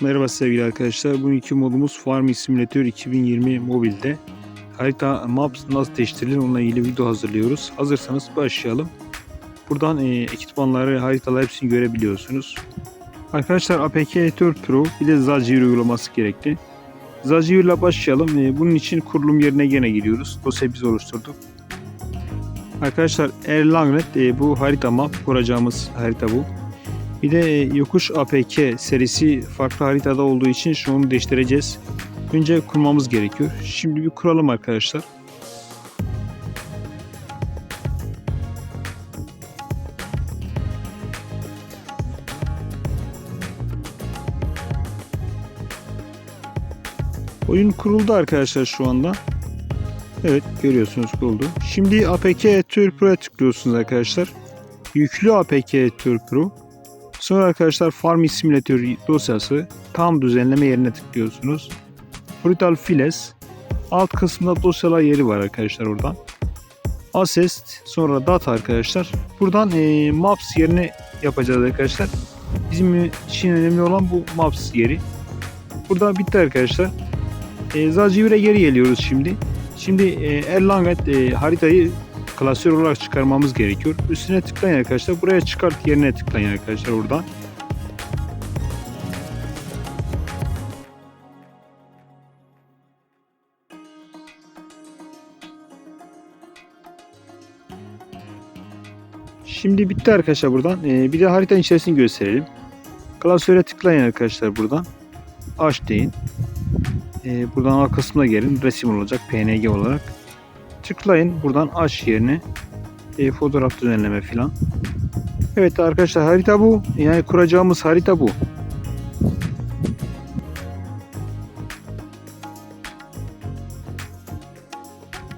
Merhaba sevgili arkadaşlar. Bugünkü modumuz Farming Simulator 2020 mobilde. Harita Maps nasıl değiştirilir onunla ilgili video hazırlıyoruz. Hazırsanız başlayalım. Buradan e, ekipmanları, haritaları hepsini görebiliyorsunuz. Arkadaşlar APK Editor Pro bir de Zacier uygulaması gerekli. Zacier ile başlayalım. E, bunun için kurulum yerine gene giriyoruz. Dosya biz oluşturduk. Arkadaşlar Erlangnet e, bu harita map kuracağımız harita bu. Bir de yokuş APK serisi farklı haritada olduğu için şunu değiştireceğiz. Önce kurmamız gerekiyor. Şimdi bir kuralım arkadaşlar. Oyun kuruldu arkadaşlar şu anda. Evet görüyorsunuz kuruldu. Şimdi APK Editor Pro'ya tıklıyorsunuz arkadaşlar. Yüklü APK Editor Pro. Sonra arkadaşlar Farming Simulator dosyası tam düzenleme yerine tıklıyorsunuz. Brutal Files alt kısmında dosyalar yeri var arkadaşlar oradan. Assist sonra Data arkadaşlar. Buradan e, Maps yerini yapacağız arkadaşlar. Bizim için önemli olan bu Maps yeri. Burada bitti arkadaşlar. E, Zaciver'e geri geliyoruz şimdi. Şimdi e, Erlangen e, haritayı klasör olarak çıkarmamız gerekiyor. Üstüne tıklayın arkadaşlar. Buraya çıkart yerine tıklayın arkadaşlar oradan. Şimdi bitti arkadaşlar buradan. Ee, bir de haritanın içerisini gösterelim. Klasöre tıklayın arkadaşlar buradan. Aç deyin. Ee, buradan alt kısmına gelin. Resim olacak PNG olarak. Tıklayın buradan aç yerine e, fotoğraf düzenleme filan. Evet arkadaşlar harita bu. Yani kuracağımız harita bu.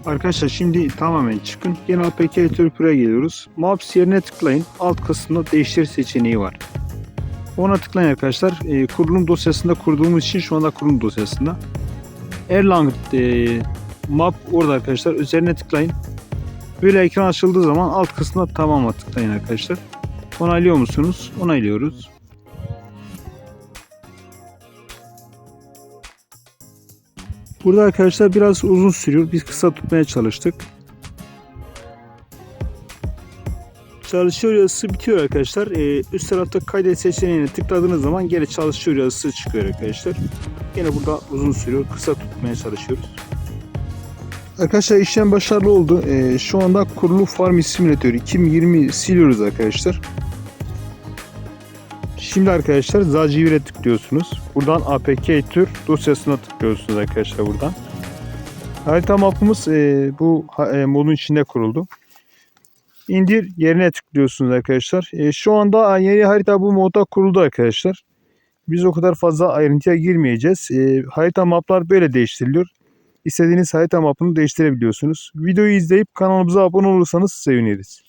Arkadaşlar şimdi tamamen çıkın. Genel APK Pro'ya geliyoruz. Maps yerine tıklayın. Alt kısmında değiştir seçeneği var. Ona tıklayın arkadaşlar. E, kurulum dosyasında kurduğumuz için şu anda kurulum dosyasında. Erlang e, map orada arkadaşlar. Üzerine tıklayın. Böyle ekran açıldığı zaman alt kısmına tamama tıklayın arkadaşlar. Onaylıyor musunuz? Onaylıyoruz. Burada arkadaşlar biraz uzun sürüyor. Biz kısa tutmaya çalıştık. Çalışıyor yazısı bitiyor arkadaşlar. Ee, üst tarafta kaydet seçeneğine tıkladığınız zaman geri çalışıyor yazısı çıkıyor arkadaşlar. Yine burada uzun sürüyor. Kısa tutmaya çalışıyoruz. Arkadaşlar işlem başarılı oldu. Ee, şu anda kurulu Farming Simulator 2020 siliyoruz arkadaşlar. Şimdi arkadaşlar Zaciver'e tıklıyorsunuz. Buradan APK Editor dosyasına tıklıyorsunuz arkadaşlar buradan. Harita mapımız e, bu e, modun içinde kuruldu. İndir yerine tıklıyorsunuz arkadaşlar. E, şu anda yeni harita bu modda kuruldu arkadaşlar. Biz o kadar fazla ayrıntıya girmeyeceğiz. E, harita maplar böyle değiştiriliyor. İstediğiniz harita mapını değiştirebiliyorsunuz. Videoyu izleyip kanalımıza abone olursanız seviniriz.